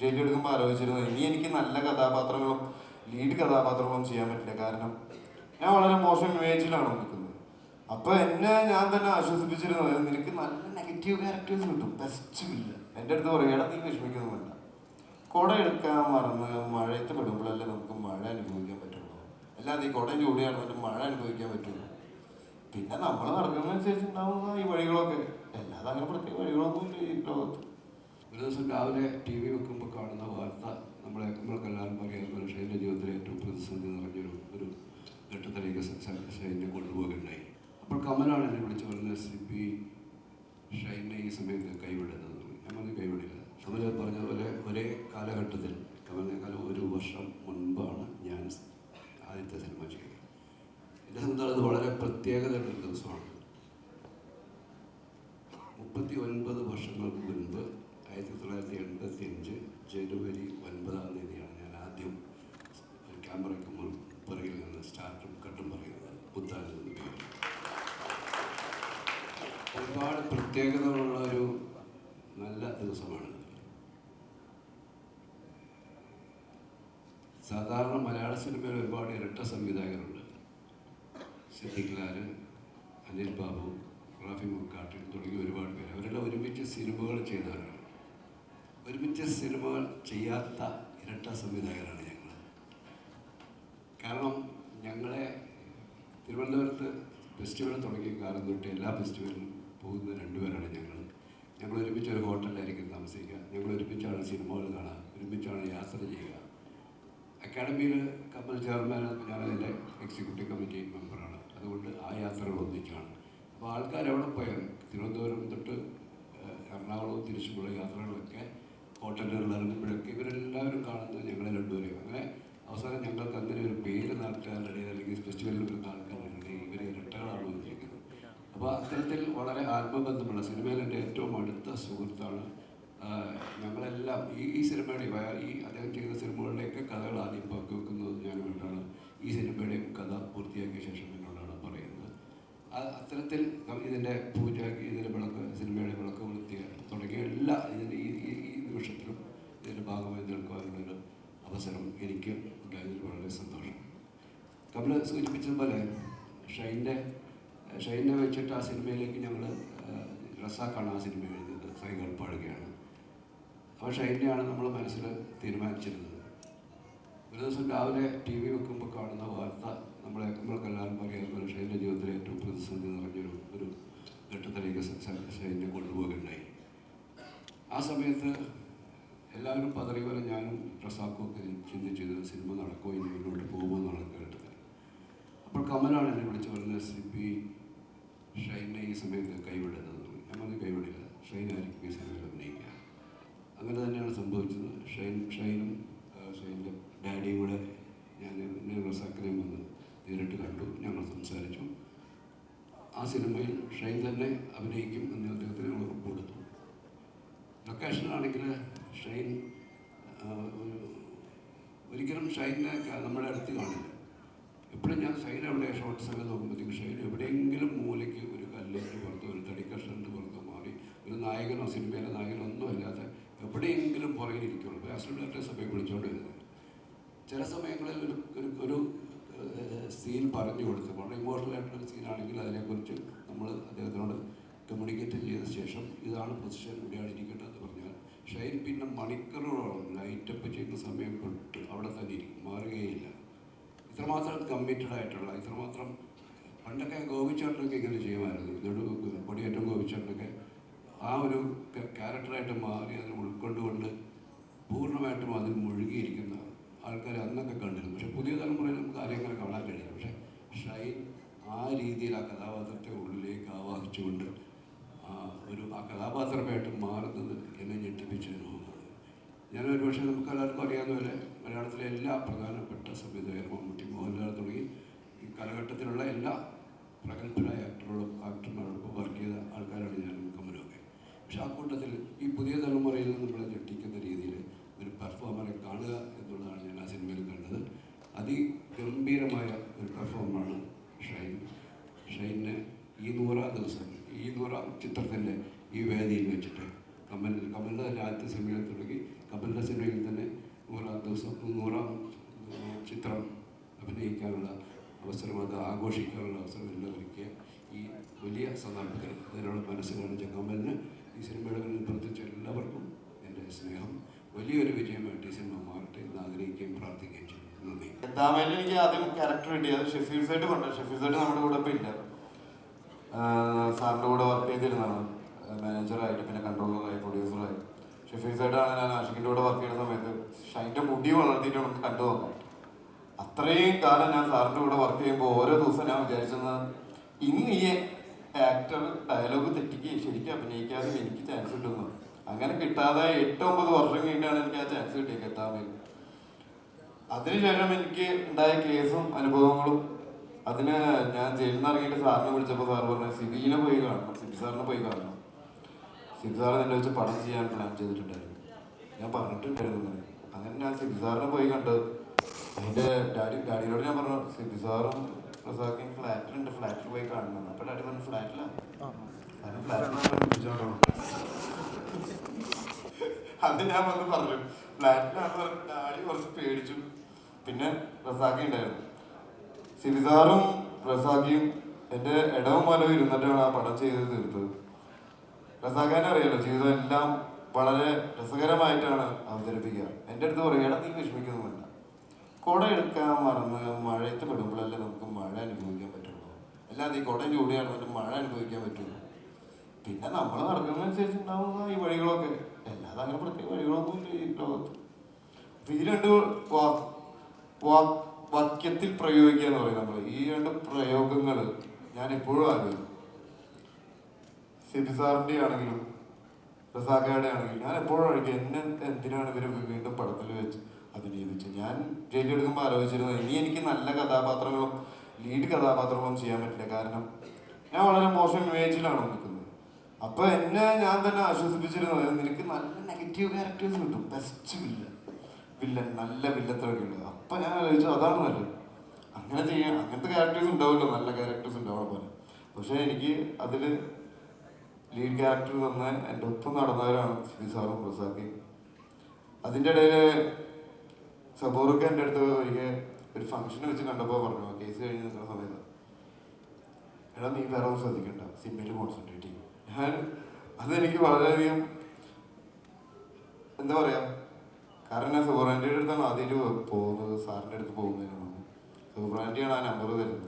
ജയിലെടുക്കുമ്പോൾ ആലോചിച്ചിരുന്നത് ഇനി എനിക്ക് നല്ല കഥാപാത്രങ്ങളും ലീഡ് കഥാപാത്രങ്ങളും ചെയ്യാൻ പറ്റില്ല. കാരണം ഞാൻ വളരെ മോശം ഇമേജിലാണ് നിൽക്കുന്നത് അപ്പൊ എന്നെ ഞാൻ തന്നെ ആശ്വസിപ്പിച്ചിരുന്നത് നിനക്ക് നല്ല നെഗറ്റീവ് ക്യാരക്ടേഴ്സ് കിട്ടും. ബെസ്റ്റ് ഇല്ല. എന്റെ അടുത്ത് പറയുക നീ വിഷമിക്കുന്നു വേണ്ട. കുട എടുക്കാൻ മറന്ന് മഴയത്ത് പെടുമ്പോഴല്ലേ നമുക്ക് മഴ അനുഭവിക്കാൻ പറ്റുള്ളൂ. അല്ലാതെ ഈ കുട ചൂടിയാണെന്നിട്ട് മഴ അനുഭവിക്കാൻ പറ്റുള്ളൂ പിന്നെ നമ്മൾ നടക്കുന്നതനുസരിച്ച് ഉണ്ടാവുന്ന ഈ വഴികളൊക്കെ. അല്ലാതെ അങ്ങനെ പ്രത്യേക വഴികളൊന്നും ഇല്ല ഈ ലോകത്ത്. ഒരു ദിവസം രാവിലെ ടി വി വെക്കുമ്പോൾ കാണുന്ന വാർത്ത നമ്മളെ നമ്മൾക്ക് എല്ലാവർക്കും അറിയാം ഷൈന്റെ ജീവിതത്തിലെ ഏറ്റവും പ്രതിസന്ധി നിറഞ്ഞൊരു ഒരു ഘട്ടത്തിലേക്ക് ഷൈനെ കൊണ്ടുപോകുകയുണ്ടായി. അപ്പോൾ കമലാണ് എന്നെ വിളിച്ചു പറഞ്ഞത് സി പി ഷൈനെ ഈ സമയത്ത് ഞാൻ പറഞ്ഞു കൈവിടില്ല. കമൽ പറഞ്ഞതുപോലെ ഒരേ കാലഘട്ടത്തിൽ കമലിനേക്കാളും ഒരു വർഷം മുൻപാണ് ഞാൻ ആദ്യത്തെ സിനിമ ചെയ്തത്. എന്നെ അത് വളരെ പ്രത്യേകതയുള്ള ദിവസമാണ്. ജനുവരി ഒൻപതാം തീയതിയാണ് ഞാൻ ആദ്യം ഒരു ക്യാമറയ്ക്ക് മുൻ പുറകിൽ നിന്ന് സ്റ്റാർട്ടും കട്ടും പറയുന്നത്. പുത്താനിൽ നിന്ന് പേര്. ഒരുപാട് പ്രത്യേകതകളുള്ള ഒരു നല്ല ദിവസമാണ്. സാധാരണ മലയാള സിനിമയിൽ ഒരുപാട് ഇരട്ട സംവിധായകരുണ്ട്. സിദ്ദിഖ് അനിൽ ബാബു റാഫി മുക്കാട്ടിൽ തുടങ്ങി ഒരുപാട് പേര്. അവരെല്ലാം ഒരുമിച്ച് സിനിമകൾ ചെയ്തവരാണ്. ഒരുമിച്ച് സിനിമകൾ ചെയ്യാത്ത ഇരട്ട സംവിധായകരാണ് ഞങ്ങൾ കാരണം ഞങ്ങളെ തിരുവനന്തപുരത്ത് ഫെസ്റ്റിവൽ തുടങ്ങിയ കാലം തൊട്ട് എല്ലാ ഫെസ്റ്റിവലിലും പോകുന്ന രണ്ടുപേരാണ് ഞങ്ങൾ ഞങ്ങൾ ഒരുമിച്ച് ഒരു ഹോട്ടലിലായിരിക്കും താമസിക്കുക. ഞങ്ങൾ ഒരുമിച്ചാണ് സിനിമകൾ കാണുക. ഒരുമിച്ചാണ് യാത്ര ചെയ്യുക. അക്കാഡമിയിൽ കപ്പൽ ചെയർമാൻ ഞാനതിന്റെ എക്സിക്യൂട്ടീവ് കമ്മിറ്റി മെമ്പറാണ് അതുകൊണ്ട് ആ യാത്രകൾ ഒന്നിച്ചാണ്. അപ്പോൾ ആൾക്കാർ എവിടെ പോയാലും തിരുവനന്തപുരം തൊട്ട് എറണാകുളവും തിരിച്ചുമുള്ള യാത്രകളൊക്കെ ഹോട്ടലുകളിൽ ഇറങ്ങുമ്പോഴൊക്കെ ഇവരെല്ലാവരും കാണുന്നത് ഞങ്ങളെ രണ്ടുപേരെയും. അങ്ങനെ അവസാനം ഞങ്ങൾക്ക് അങ്ങനെ ഒരു പേര് നാട്ടുകാരുടെ അല്ലെങ്കിൽ ഫെസ്റ്റിവലിൽ വരുന്ന ആൾക്കാരുടെ ഇവരെ ഇരട്ടകളാണ് വന്നിരിക്കുന്നത്. അപ്പോൾ അത്തരത്തിൽ വളരെ ആത്മബന്ധമുള്ള സിനിമയിൽ എന്റെ ഏറ്റവും അടുത്ത സുഹൃത്താണ്. ഞങ്ങളെല്ലാം ഈ ഈ സിനിമയുടെ ഈ അദ്ദേഹം ചെയ്ത സിനിമകളുടെയൊക്കെ കഥകൾ ആദ്യം പങ്കുവെക്കുന്നത് ഞാനുമായിട്ടാണ്. ഈ സിനിമയുടെയും കഥ പൂർത്തിയാക്കിയ ശേഷം എന്നോടാണ് പറയുന്നത്. അത്തരത്തിൽ ഇതിന്റെ പൂജ ഇതിന്റെ വിളക്ക് സിനിമയുടെ വിളക്ക് വൃത്തിയാണ് തുടങ്ങിയ എല്ലാ ഇതിന്റെ ഈ നിമിഷത്തിലും ഇതിന്റെ ഭാഗമായി നിൽക്കുവാനുള്ളൊരു അവസരം എനിക്ക് ഉണ്ടായതിൽ വളരെ സന്തോഷം. നമ്മൾ സൂചിപ്പിച്ചതുപോലെ ഷൈന്റെ ഷൈനെ വെച്ചിട്ട് ആ സിനിമയിലേക്ക് ഞങ്ങൾ റസാക്കാണ് ആ സിനിമ എഴുതിയത് സൈകൾ പാടുകയാണ് അപ്പോൾ ഷൈനെയാണ് നമ്മൾ മനസ്സിൽ തീരുമാനിച്ചിരുന്നത്. ഒരു ദിവസം രാവിലെ ടി വി വെക്കുമ്പോൾ കാണുന്ന വാർത്ത നമ്മളെ നമ്മൾക്ക് എല്ലാവർക്കും അറിയാവുന്ന ഷൈന്റെ ജീവിതത്തിലെ ഏറ്റവും പ്രതിസന്ധി നിറഞ്ഞൊരു ഒരു ഘട്ടത്തിലേക്ക് ഷൈനെ കൊണ്ടുപോകുകയുണ്ടായി ആ സമയത്ത് എല്ലാവരും പതറി പോലെ ഞാനും റസാക്കും ഒക്കെ ചിന്തിച്ചത് സിനിമ നടക്കുമോ ഇനി മുന്നോട്ട് പോകുമോ എന്നാണ് കേട്ടത് അപ്പോൾ കമലാണ് എന്നെ വിളിച്ച് സി പി ഷൈനെ ഈ സമയത്ത് കൈവിടരുത് ഞാൻ പറഞ്ഞു കൈവിടില്ല. ഷൈനായിരിക്കും ഈ സമയത്ത് അഭിനയിക്കുക. അങ്ങനെ തന്നെയാണ് സംഭവിച്ചത്. ഷൈൻ ഷൈനും ഷൈന്റെ ഡാഡിയും കൂടെ ഞാൻ എന്നെ റസാക്കിനെയും വന്ന് നേരിട്ട് കണ്ടു. ഞങ്ങൾ സംസാരിച്ചു. ആ സിനിമയിൽ ഷൈൻ തന്നെ അഭിനയിക്കും എന്ന് അദ്ദേഹത്തിന് ഉറപ്പ് കൊടുത്തു. ലൊക്കേഷനാണെങ്കിൽ ഷൈൻ ഒരിക്കലും ഷൈനെ നമ്മുടെ അടുത്ത് കാണില്ല. എപ്പോഴും ഞാൻ ഷൈൻ എവിടെ ഷോർട്ട് ഒക്കെ നോക്കുമ്പോഴത്തേക്കും ഷൈൻ എവിടെയെങ്കിലും മൂലയ്ക്ക് ഒരു കല്ലിന്റെ പുറത്തോ ഒരു തടിക്കഷ്ണന്റെ പുറത്തോ മാറി ഒരു നായകനോ സിനിമയിലെ നായകനോ ഒന്നും എവിടെയെങ്കിലും പുറകിലിരിക്കുള്ളൂ ഇപ്പോൾ അസിസ്റ്റന്റ് ഡയറക്ടർ സഭയെ വിളിച്ചുകൊണ്ട് വരുന്നത്. ചില സമയങ്ങളിൽ ഒരു ഒരു ഒരു സീൻ പറഞ്ഞു കൊടുത്ത് വളരെ ഇമോഷണൽ ആയിട്ടുള്ള സീനാണെങ്കിൽ അതിനെക്കുറിച്ച് നമ്മൾ അദ്ദേഹത്തിനോട് കമ്മ്യൂണിക്കേറ്റ് ചെയ്ത ശേഷം ഇതാണ് പൊസിഷൻ ഇവിടെയാണ് ഇരിക്കേണ്ടതെന്ന് ഷൈൻ പിന്നെ മണിക്കൂറുകളോളം ലൈറ്റപ്പ് ചെയ്യുന്ന സമയം തൊട്ട് അവിടെ തന്നെ ഇരിക്കും മാറുകയില്ല. ഇത്രമാത്രം കമ്മിറ്റഡ് ആയിട്ടുള്ള ഇത്രമാത്രം പണ്ടൊക്കെ ഗോപിച്ചേട്ടനൊക്കെ ഇങ്ങനെ ചെയ്യുമായിരുന്നു ഇതൊരു കൊടിയേറ്റം ഗോപിച്ചേട്ടനൊക്കെ. ആ ഒരു ക്യാരക്ടറായിട്ട് മാറി അതിനെ ഉൾക്കൊണ്ടുകൊണ്ട് പൂർണമായിട്ടും അതിൽ മുഴുകിയിരിക്കുന്ന ആൾക്കാർ അന്നൊക്കെ കണ്ടിരുന്നു. പക്ഷേ പുതിയ തലമുറയിൽ നമുക്ക് ആരെയും അങ്ങനെ കാണാൻ കഴിയില്ല. പക്ഷേ ഷൈൻ ആ രീതിയിൽ ആ കഥാപാത്രത്തെ ഉള്ളിലേക്ക് ആവാഹിച്ചുകൊണ്ട് ഒരു ആ കഥാപാത്രമായിട്ട് മാറുന്നത് എന്നെ ഞെട്ടിപ്പിച്ച അനുഭവമാണ്. ഞാൻ ഒരു പക്ഷേ നമുക്ക് എല്ലാവർക്കും അറിയാവുന്ന പോലെ മലയാളത്തിലെ എല്ലാ പ്രധാനപ്പെട്ട സംവിധായകർ മമ്മൂട്ടി മോഹൻലാൽ തുടങ്ങി ഈ കാലഘട്ടത്തിലുള്ള എല്ലാ പ്രഗത്ഭരായ ആക്ടറോടും ആക്ടർമാരോടൊപ്പം വർക്ക് ചെയ്ത ആൾക്കാരാണ് ഞാനും കമലൊക്കെ പക്ഷെ ആ കൂട്ടത്തിൽ ഈ പുതിയ തലമുറയിൽ നമ്മളെ ഞെട്ടിക്കുന്ന രീതിയിൽ ദിവസം നൂറാം ചിത്രം അഭിനയിക്കാനുള്ള അവസരം അത് ആഘോഷിക്കാനുള്ള അവസരം എല്ലാം ഒരുക്കിയ ഈ വലിയ സന്ദർഭത്തിൽ അതിനുള്ള മനസ്സിലാണ് ജഗമ്മലിന് ഈ സിനിമയുടെ മുന്നിൽ പ്രത്യേകിച്ച് എല്ലാവർക്കും എന്റെ സ്നേഹം. വലിയൊരു വിജയമായിട്ട് ഈ സിനിമ മാറട്ടെ എന്ന് ആഗ്രഹിക്കുകയും പ്രാർത്ഥിക്കുകയും ചെയ്യും നന്ദി. എന്താമേലും എനിക്ക് ആദ്യം ക്യാരക്ടർ കിട്ടിയത് ഷെഫീൽ സൈഡ് കൊണ്ട് ഷെഫീൽ സൈഡ് നമ്മുടെ കൂടെ ഇപ്പം ഇല്ല. സാറിന്റെ കൂടെ വർക്ക് ചെയ്തിരുന്നതാണ്. മാനേജറായിട്ട് പിന്നെ കൺട്രോളറായി പ്രൊഡ്യൂസറായി ഷെഫീൽ സൈഡാണ് ഞാൻ ആഷിക്കിന്റെ കൂടെ വർക്ക് ചെയ്യുന്ന സമയത്ത് വളർത്തിയിട്ട് കണ്ടു നോക്കാം. അത്രയും കാലം ഞാൻ സാറിന്റെ കൂടെ വർക്ക് ചെയ്യുമ്പോൾ ഓരോ ദിവസം ഞാൻ വിചാരിച്ചത് ഇന്ന് ഈ ആക്ടർ ഡയലോഗ് തെറ്റിക്ക് ശരിക്കും അഭിനയിക്കാതെ എനിക്ക് ചാൻസ് കിട്ടുന്നു. അങ്ങനെ കിട്ടാതെ എട്ട് ഒമ്പത് വർഷം കഴിഞ്ഞിട്ടാണ് എനിക്ക് ആ ചാൻസ് കിട്ടിയത് എത്താമേൽ അതിനുശേഷം എനിക്ക് ഉണ്ടായ കേസും അനുഭവങ്ങളും അതിന് ഞാൻ ജയിലിൽ നിന്ന് ഇറങ്ങിയിട്ട് സാറിനെ വിളിച്ചപ്പോൾ സാർ പറഞ്ഞു സിബിയിലെ പോയി കാണണം സിബി സാറിനെ പോയി കാണണം. സിബി സാർ എന്നെ വെച്ച് പടം ചെയ്യാൻ പ്ലാൻ ചെയ്തിട്ടുണ്ടായിരുന്നു. ഞാൻ പറഞ്ഞിട്ടുണ്ടായിരുന്നു ഞാൻ സിബി സാറിനെ പോയി കണ്ട്. അതിന്റെ ഡാഡി ഡാഡിയോട് ഞാൻ പറഞ്ഞു സിബി സാറും റസാക്കിയും ഫ്ലാറ്റിലുണ്ട് ഫ്ലാറ്റിൽ പോയി കാണണം. അപ്പോൾ ഡാഡി പറഞ്ഞു ഫ്ലാറ്റിലാണ് കാരണം ഫ്ലാറ്റിലാണ് അത് ഞാൻ വന്ന് പറഞ്ഞു. ഫ്ലാറ്റിലാണ് പറഞ്ഞു ഡാഡി കുറച്ച് പേടിച്ചു. പിന്നെ റസാക്കി ഉണ്ടായിരുന്നു. സിബി സാറും റസാക്കിയും എന്റെ ഇടവും മലവും ഇരുന്നിട്ടാണ് ആ പടം ചെയ്ത് തീർത്തത്. റസാഖാനെ അറിയാലോ ജീവിതം എല്ലാം വളരെ രസകരമായിട്ടാണ് അവതരിപ്പിക്കുക. എന്റെ അടുത്ത് പറയുകയാണ് നീ വിഷമിക്കുന്നതല്ല കുട എടുക്കാൻ മറന്ന് മഴയത്ത് പെടുമ്പോഴല്ലേ നമുക്ക് മഴ അനുഭവിക്കാൻ പറ്റുള്ളൂ. അല്ലാതെ ഈ കുട ചൂടിയാണെന്നിട്ട് മഴ അനുഭവിക്കാൻ പറ്റുള്ളൂ. പിന്നെ നമ്മൾ നടക്കുന്നതനുസരിച്ച് ഉണ്ടാവുന്ന ഈ വഴികളൊക്കെ. അല്ലാതെ അങ്ങനെ പ്രത്യേക വഴികളൊന്നും ഇല്ല ഈ ലോകത്ത്. അപ്പം ഈ രണ്ട് വാക്യത്തിൽ പ്രയോഗിക്കുക എന്ന് പറയും നമ്മൾ ഈ രണ്ട് പ്രയോഗങ്ങൾ ഞാൻ എപ്പോഴും ആലോചിക്കും സിബി സാറിന്റെ ആണെങ്കിലും റസാഖയുടെ ആണെങ്കിൽ ഞാൻ എപ്പോഴും ആയിരിക്കും എന്നെ എന്തിനാണ് ഇവർ വീണ്ടും പടത്തിൽ വെച്ച് അഭിനയിപ്പിച്ച് ഞാൻ ജയിലിൽ എടുക്കുമ്പോൾ ആലോചിച്ചിരുന്നത് ഇനി എനിക്ക് നല്ല കഥാപാത്രങ്ങളും ലീഡ് കഥാപാത്രങ്ങളും ചെയ്യാൻ പറ്റില്ല. കാരണം ഞാൻ വളരെ മോശം ഇമേജിലാണ് നിൽക്കുന്നത്. അപ്പോൾ എന്നെ ഞാൻ തന്നെ ആശ്വസിപ്പിച്ചിരുന്നത് നിനക്ക് നല്ല നെഗറ്റീവ് ക്യാരക്ടേഴ്സ് കിട്ടും. ബെസ്റ്റ് വില്ലൻ വില്ലൻ നല്ല വില്ലത്തിലൊക്കെ ഉണ്ട്. അപ്പൊ ഞാൻ ആലോചിച്ചു അതാണ് നല്ലത്. അങ്ങനെ ചെയ്യാൻ അങ്ങനത്തെ ക്യാരക്ടേഴ്സ് ഉണ്ടാവുമല്ലോ നല്ല ക്യാരക്ടേഴ്സ് ഉണ്ടാവണം പോലെ പക്ഷെ എനിക്ക് അതിൽ ലീഡ് ക്യാരക്ടർ വന്ന് എന്റെ ഒപ്പം നടന്നവരാണ് സിബി സാറും പ്രസാദ്. അതിന്റെ ഇടയിൽ സബോറൊക്കെ എന്റെ അടുത്ത് ഒരിക്കൽ ഒരു ഫംഗ്ഷന് വെച്ച് കണ്ടപ്പോൾ പറഞ്ഞു കേസ് കഴിഞ്ഞ് നിൽക്കുന്ന സമയത്ത് എടാ നീ വേറെ ഒന്നും ശ്രദ്ധിക്കണ്ട. സിനിമയിൽ കോൺസെൻട്രേറ്റ് ചെയ്യും. ഞാൻ അതെനിക്ക് വളരെയധികം എന്താ പറയുക കാരണം ഞാൻ സുബ്രാൻഡിയുടെ അടുത്താണ് ആദ്യമായിട്ട് പോകുന്നത് സാറിന്റെ അടുത്ത് പോകുന്നതിന് മുമ്പ്. സുബ്രാൻഡിയാണ് ആ നമ്പർ തരുന്നത്.